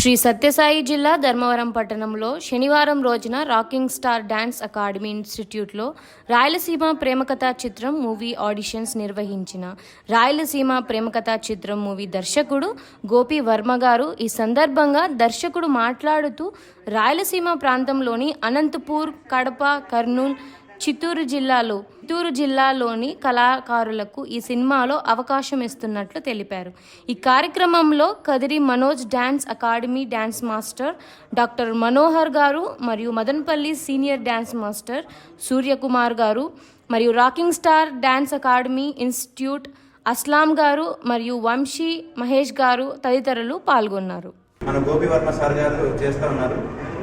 శ్రీ సత్యసాయి జిల్లా ధర్మవరం పట్టణంలో శనివారం రోజున రాకింగ్ స్టార్ డాన్స్ అకాడమీ ఇన్స్టిట్యూట్లో రాయలసీమ ప్రేమకథా చిత్రం మూవీ ఆడిషన్స్ నిర్వహించిన రాయలసీమ ప్రేమకథా చిత్రం మూవీ దర్శకుడు గోపి వర్మ గారు ఈ సందర్భంగా దర్శకుడు మాట్లాడుతూ రాయలసీమ ప్రాంతంలోని అనంతపూర్ కడప కర్నూలు చిత్తూరు జిల్లాలో చిత్తూరు జిల్లాలోని కళాకారులకు ఈ సినిమాలో అవకాశం ఇస్తున్నట్లు తెలిపారు. ఈ కార్యక్రమంలో Kadiri Manoj dance academy dance master doctor Manohar garu మరియు Madanapalle senior dance master Suryakumar garu మరియు rocking star dance academy institute Aslam garu మరియు వంశీ మహేష్ గారు తదితరులు పాల్గొన్నారు. మన గోపివర్మ సార్ గారు చేస్తూ ఉన్నారు.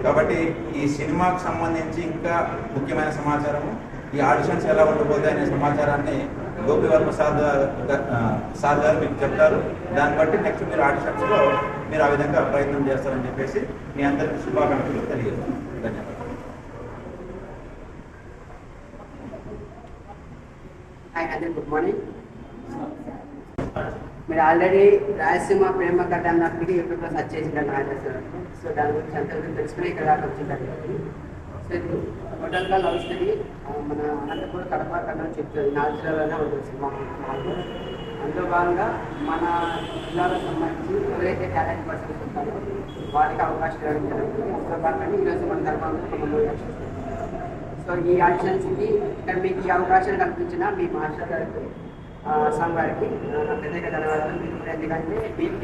కాబట్టి ఈ సినిమాకు సంబంధించి ఇంకా ముఖ్యమైన సమాచారము ఈ ఆడిషన్స్ ఎలా ఉండబోతాయి అనే సమాచారాన్ని గోపి వర్మ సార్ సార్ గారు మీకు చెప్తారు. దాన్ని బట్టి నెక్స్ట్ మీరు ఆడిషన్స్లో మీరు ఆ విధంగా ప్రయత్నం చేస్తారని చెప్పేసి మీ అందరికీ శుభాకాంక్షలు తెలియజేస్తాను ధన్యవాదాలు. హాయ్ అందరి గుడ్ మార్నింగ్. మీరు ఆల్రెడీ రాయలసీమ ప్రేమ కథ అన్నప్పటికీ యూట్యూబ్లో సెర్చ్ చేసింటారు నాకు సో దాని గురించి అంత గురించి తెలుసుకుని ఇక్కడ దాకా వచ్చింటారు సో ఇది టోటల్గా లవ్ స్టడీ మన అనంతపురం కడప కర్నూలు చెప్తుంది నాలుగు జిల్లాలోనే ఉంటుంది సినిమా. అందులో భాగంగా మన జిల్లాలో సంబంధించి ఎవరైతే టాలెంట్ పర్సన్స్ ఉంటారో వారికి అవకాశం ఇవ్వడం జరుగుతుంది. అందులో భాగంగా ఈరోజు మన ధర్మంలో సో ఈ ఆడిషన్స్కి ఇక్కడ మీకు ఈ అవకాశం కల్పించిన మీ మాస్టర్ గారికి ఆ, అస్సాం ప్రత్యేక ధన్యవాదాలు ఎందుకంటే మీకు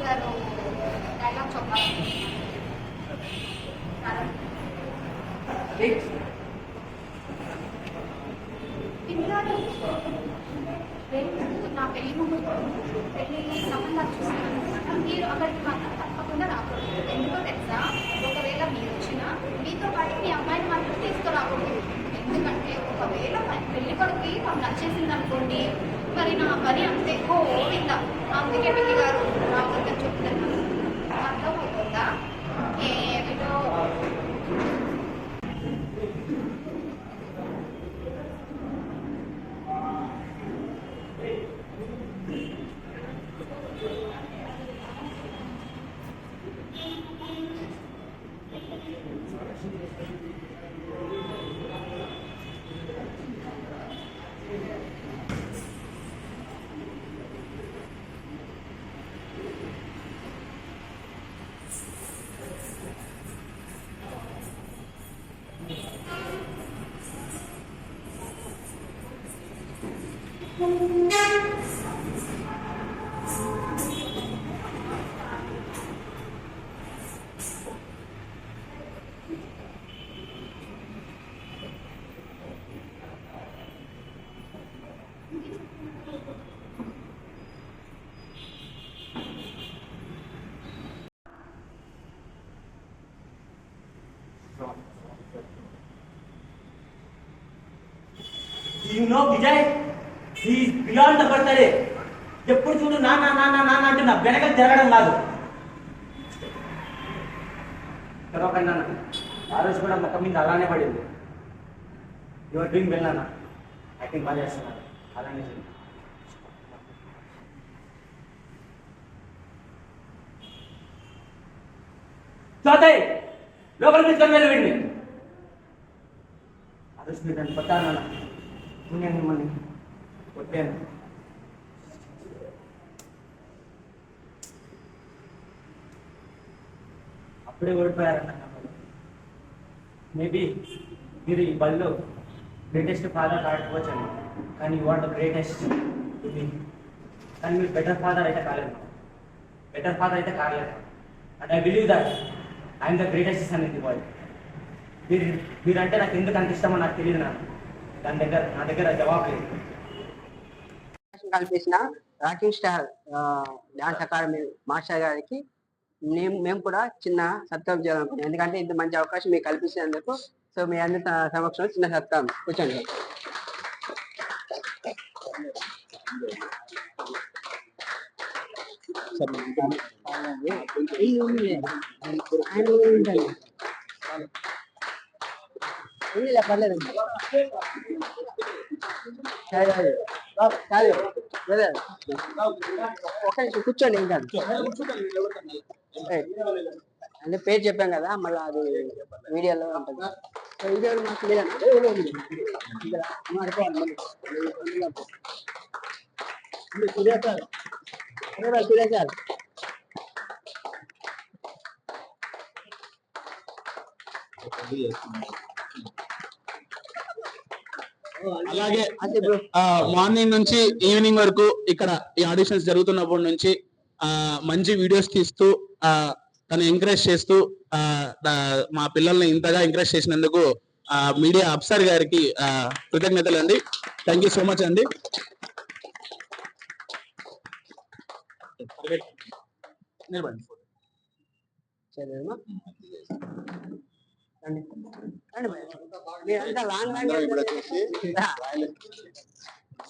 గారు డైలాగ్ నా పెళ్ళి ముహూర్తం పెళ్ళి సంబంధాలు చూస్తున్నాను. మీరు అక్కడికి మాత్రం తప్పకుండా రాకూడదు. ఎందుకో తెలుసా? ఒకవేళ మీరు వచ్చినా మీతో పాటు మీ అమ్మాయిని మాత్రం తీసుకురాకూడదు. ఎందుకంటే ఒకవేళ పెళ్ళి కొడుకు మాకు నచ్చేసింది అనుకోండి మరి నా పని అంతే. గోవింద అందుకే పెళ్ళి గారు రావద్దని చెప్తున్నాను అర్థమవుతుందా అవుతుందా? No Vijay he's beyond పడతాడే ఎప్పుడు చూడు నా నా నా నా అంటే నా వెనక తిరగడం కాదు. తర్వాత నాన్న. ఆ రోజు కూడా మొక్క మీద అలానే పడింది. యువర్ డూయింగ్ వెల్ నాన్న. యాక్టింగ్ బాగా చేస్తున్నారు అలానే చేయండి. చోతయ్ లోపలికి తీసుకొని వెళ్ళి వీడిని ఆ రోజు మీరు నన్ను కొట్టారు నేను మిమ్మల్ని కొట్టాను. అప్పుడే ఓడిపోయారన్న మేబీ మీరు ఈ బల్లో గ్రేటెస్ట్ ఫాదర్ కాకపోవచ్చండి. కానీ యూ ఆర్ ద గ్రేటెస్ట్ కానీ మీరు బెటర్ ఫాదర్ అయితే కాలేదు. బెటర్ ఫాదర్ అయితే కాలేదు. And I believe that I'm the greatest son in the world మీరు మీరంటే నాకు ఎందుకు అంత ఇష్టమో నాకు తెలియదు నాకు. దాని దగ్గర నా దగ్గర జవాబు లేదు. అవకాశం కల్పించిన rocking star dance academy master గారికి మేము మేము కూడా చిన్న సత్కారం చేయాలనుకున్నాం ఎందుకంటే ఇంత మంచి అవకాశం మీకు కల్పించినందుకు సో మీ అందరి సమక్షంలో చిన్న సత్కారం. కూర్చోండి. ఆయన కూర్చోండి ఏం కాదు ఏయ్, అంటే పేరు చెప్పాం కదా మళ్ళీ అది వీడియోలో ఉంటుంది సో వీడియో మాకు లేదన్నా ఇక్కడ మాడిపోవాలి మళ్ళీ. ఇది సూర్య సార్ సూర్య సూర్య సార్ అలాగే మార్నింగ్ నుంచి ఈవినింగ్ వరకు ఇక్కడ ఈ ఆడిషన్స్ జరుగుతున్నప్పటి నుంచి ఆ మంచి వీడియోస్ తీస్తూ ఆ తను ఎంకరేజ్ చేస్తూ ఆ మా పిల్లల్ని ఇంతగా ఎంకరేజ్ చేసినందుకు ఆ మీడియా అఫ్సర్ గారికి ఆ కృతజ్ఞతలు అండి. థ్యాంక్ యూ సో మచ్ అండి.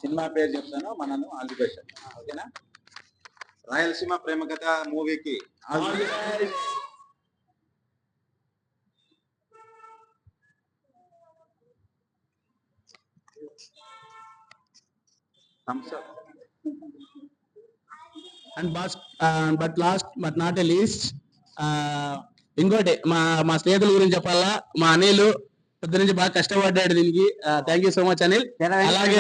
సినిమా పేరు చెప్తాను మనను ఆల్ ది బెస్ట్. ఓకేనా? రాయలసీమ ప్రేమ కథ మూవీకి and but last but not a least ఇంకోటి మా మా స్నేహితుల గురించి చెప్పాలా? మా అనిల్ పొద్దు నుంచి బాగా కష్టపడ్డాడు దీనికి. Thank you so much Anil. అలాగే.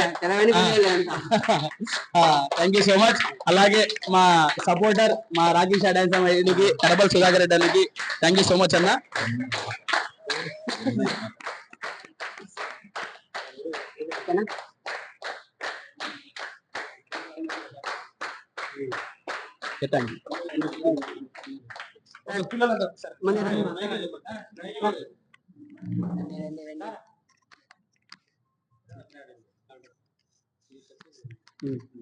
థ్యాంక్ యూ సో మచ్ అలాగే మా సపోర్టర్ మా రాకేష్ డాన్స్ అమ్మాయికి కడబల్ సుధాకర్ రెడ్డి అన్నకి థ్యాంక్ యూ సో మచ్ అన్న. థ్యాంక్ ಹ್ಮ್.